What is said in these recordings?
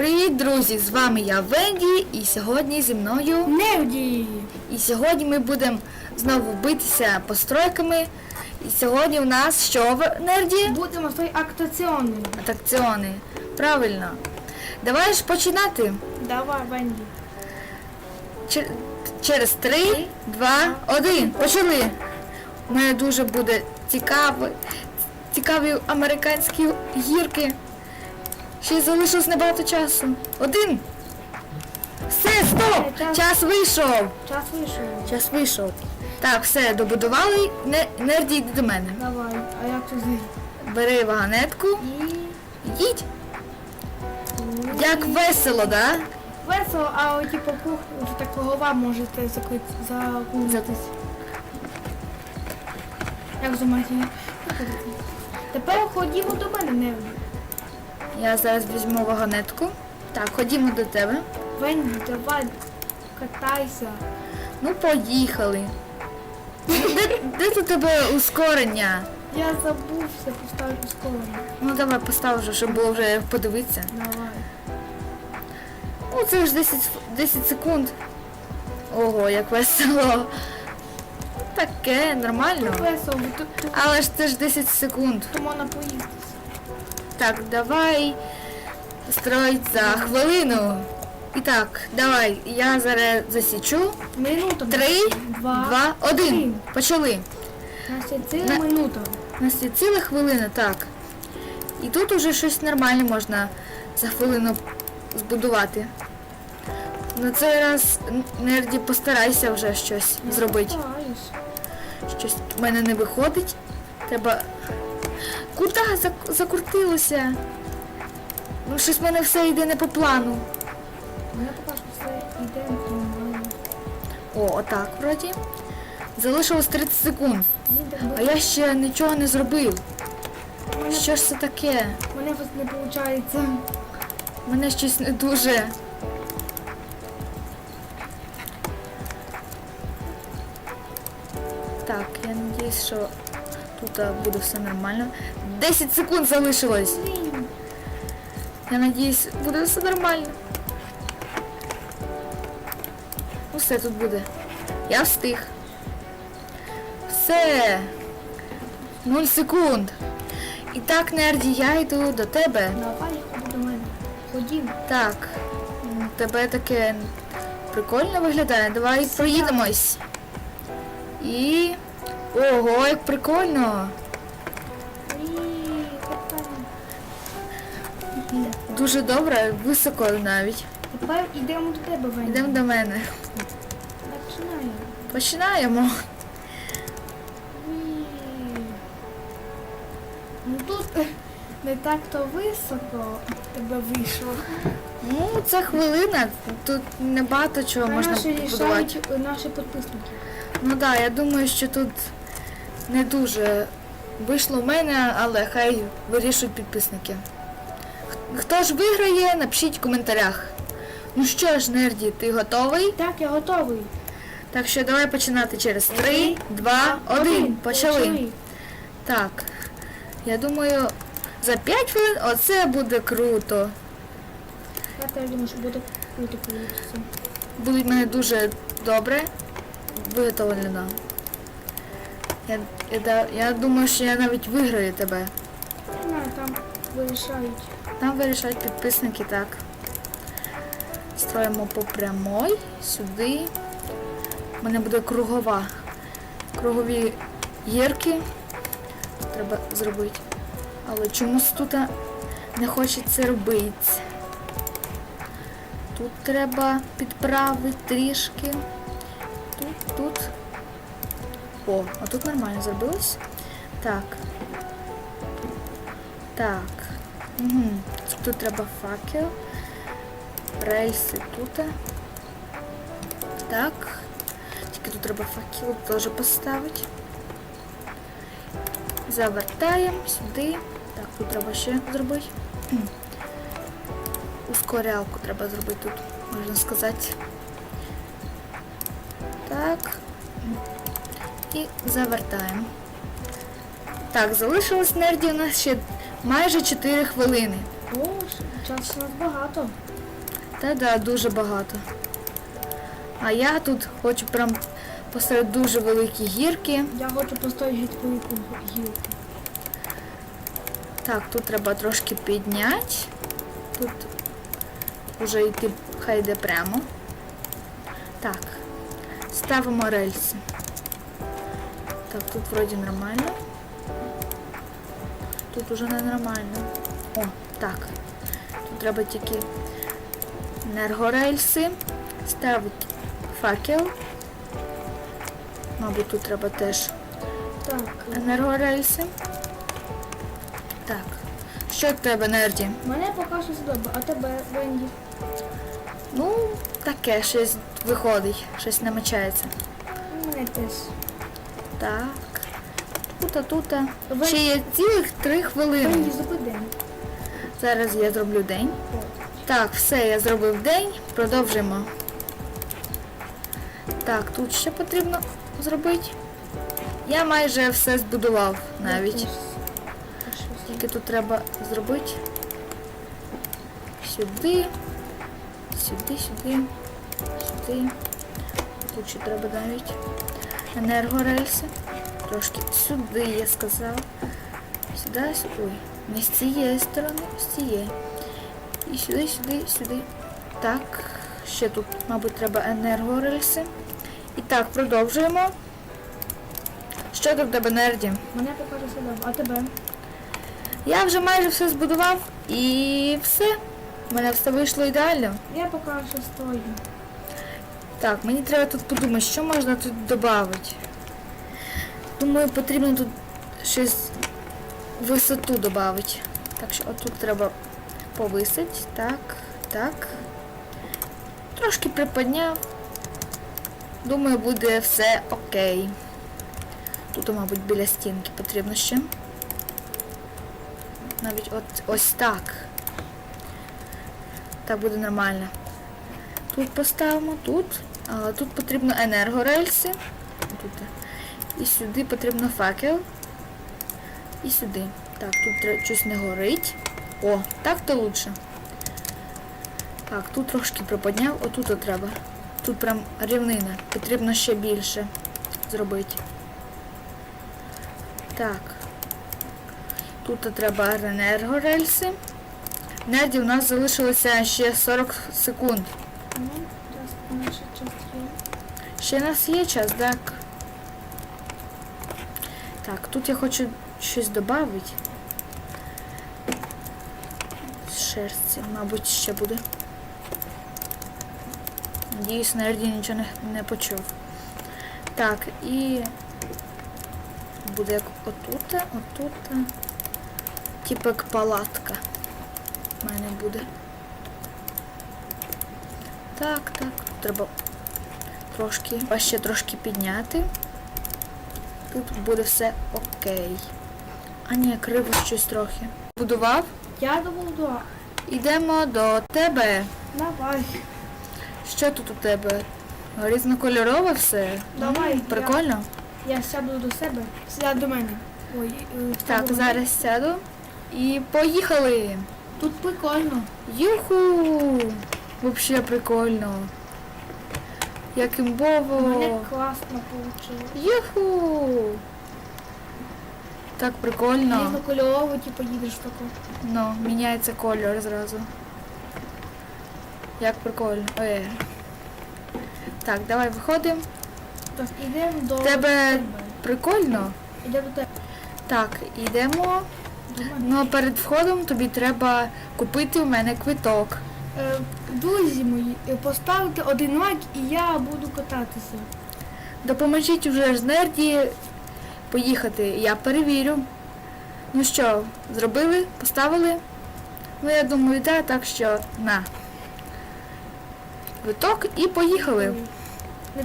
Привіт, друзі! З вами я Венді, і сьогодні зі мною. Нерді! І сьогодні ми будемо знову битися постройками. І сьогодні у нас що в нерді? Будемо свої актаціони. Атракціони. Правильно. Давай ж починати. Давай, Венді. Чер- через 3, 2, 1. Почали. У мене дуже буде цікаво. Цікаві американські гірки. Ще залишилось небагато часу. Один. Все, стоп! Час. Час вийшов. Час вийшов. Час вийшов. Так, все, добудували. Не, нерді йди до мене. Давай. А як знайти? Бери вагонетку. І... Їдь. Як весело, да? Весело, а от типу кух, вже так голова можете закрити- закрутитись. Як зумати? Тепер ходімо до мене, Нерді. Я зараз візьму вагонетку. Так, ходімо до тебе. Венді, давай, катайся. Ну, поїхали. Де, де тут у тебе ускорення? Я забувся поставити скорення. Ну давай постав вже, щоб було вже подивитися. Давай. Ну це ж 10, 10 секунд. Ого, як весело. Таке, нормально. Весело, бо тут, тут, Але ж це ж 10 секунд. тут можна поїздитися. Так, давай строить за хвилину. І так, давай, я зараз засічу. Минута. Три, два, Два, один. один. Почали. Настя, ціла На- минута. У ціла хвилина, так. І тут уже щось нормальне можна за хвилину збудувати. На цей раз нерді постарайся вже щось зробити. Стараюсь. Щось в мене не виходить. Треба. Куди зак- закрутилося? Ну, щось в мене все йде не по плану. Мене поки що все йде нормально. О, отак вроді. Залишилось 30 секунд. А я ще нічого не зробив. Мене, Що ж це таке? мене ось не виходить. У мене щось не дуже. Так, я надіюсь, що тут буде все нормально. 10 секунд залишилось. Я надіюсь, буде все нормально. Ну все тут буде. Я встиг. Все. 0 секунд. І так, Нерді, я йду до тебе. Давай, ходи до мене. Ходім. Так, тебе таке прикольно виглядає. Давай проїдемось. І. Ого, як прикольно! Дуже добре, високо навіть. Тепер йдемо до тебе, Веня. Йдемо до мене. Починаємо. Починаємо. Ну тут не так то високо тебе вийшло. Ну, це хвилина, тут небагато чого Хай можна наші побудувати. рішають наші підписники. Ну так, да, я думаю, що тут не дуже вийшло в мене, але хай вирішують підписники. Хто ж виграє, напишіть в коментарях. Ну що ж, Нерді, ти готовий? Так, я готовий. Так що давай починати через 3, 2, 1. Почали. Так. Я думаю, за 5 хвилин оце буде круто. Я теж думаю, що буде круто в мене дуже добре виготовлено. Я, я, я думаю, що я навіть виграю тебе. Не там вирішають. Там вирішають підписники, так. Строїмо по прямой, сюди. У мене буде кругова. Кругові гірки. Треба зробити. Але чомусь тут не хочеться робити. Тут треба підправити трішки. Тут, тут. О, а тут нормально зробилось. Так. Так. Угу. Тут треба факел. Рельси тут. Так. Тільки тут треба факел теж поставити. Завертаємо сюди. Так, тут треба ще зробити. Ускорялку треба зробити тут, можна сказати. Так. І завертаємо. Так, залишилось нерді у нас ще майже 4 хвилини. О, Часу у нас багато. Та да, дуже багато. А я тут хочу прям посеред дуже великі гірки. Я хочу поставити твою гілку. Так, тут треба трошки підняти. Тут вже йти хай йде прямо. Так, ставимо рельси. Так, тут вроді нормально. Тут уже не нормально. О, так. Тут треба тільки енергорельси. Ставити факел. Мабуть, тут треба теж Так, енергорельси. Так. Що в тебе, Нерді? мене поки що все добре, а тебе, Венді? Ну, таке, щось виходить, щось намічається. Мене теж. Так. Тута, тута. Ще є цілих три хвилини. Зараз я зроблю день. Так, все, я зробив день. Продовжимо. Так, тут ще потрібно зробити. Я майже все збудував навіть. Тільки тут треба зробити сюди, сюди, сюди, сюди. Тут ще треба навіть енергорельси. Трошки сюди, я сказав. Сюди, сюди. Ой, не з цієї сторони, з цієї. І сюди, сюди, сюди. Так, ще тут, мабуть, треба енергорельси. І так, продовжуємо. Що тут тебе, Нерді? Мене поки що а тебе? Я вже майже все збудував і все. У мене все вийшло ідеально. Я поки що стою. Так, мені треба тут подумати, що можна тут додати. Думаю, потрібно тут щось висоту додати. Так що отут треба повисити. Так, так. Трошки приподняв. Думаю, буде все окей. Тут, мабуть, біля стінки потрібно ще. Навіть от ось так. Так буде нормально. Тут поставимо, тут. Тут потрібно енергорельси. Тут. І сюди потрібно факел. І сюди. Так, тут щось не горить. О, так то лучше. Так, тут трошки приподняв, отут от треба. Тут прям рівнина. Потрібно ще більше зробити. Так. Тут треба енергорельси. Нерді у нас залишилося ще 40 секунд. Час. Ще у нас є час, так. Так, тут я хочу щось додати. Шерсті, мабуть, ще буде. Надіюсь, Нерді нічого не, не почув. Так, і буде як отут, отут. Типу як палатка. У мене буде. Так, так, треба трошки, ще трошки підняти. Тут буде все окей. А ні, криво щось трохи. Будував. Я добуду. Йдемо до тебе. Давай. Що тут у тебе? Різнокольорове все? Давай, Прикольно. Я сяду до себе. Сяду до мене. Ой, е, Так, мене. зараз сяду. І поїхали. Тут прикольно. Юху! Взагалі прикольно. Як імбово. мене класно вийшло. Юху! Так прикольно. Різнокольорово, типу, їдеш тако. Ну, міняється кольор зразу. Як прикольно. Ой. Так, давай виходимо. Так, ідемо до Тебе прикольно? Ідемо до тебе. Так, йдемо. Ну а перед входом тобі треба купити у мене квиток. Е, Друзі мої, е, поставте один лайк і я буду кататися. Допоможіть уже з нерді поїхати. Я перевірю. Ну що, зробили? Поставили? Ну я думаю, так, так що на. Квиток і поїхали. Не.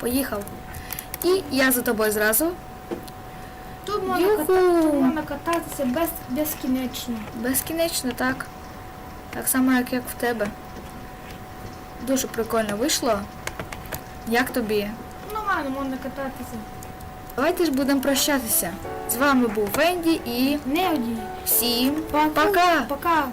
Поїхав. І я за тобою зразу. Тут можна, ката... тут можна кататися без... безкінечно. Безкінечно, так. Так само, як, як в тебе. Дуже прикольно вийшло. Як тобі? Нормально можна кататися. Давайте ж будемо прощатися. З вами був Венді і Неоді. всім Пока. пока! Пока.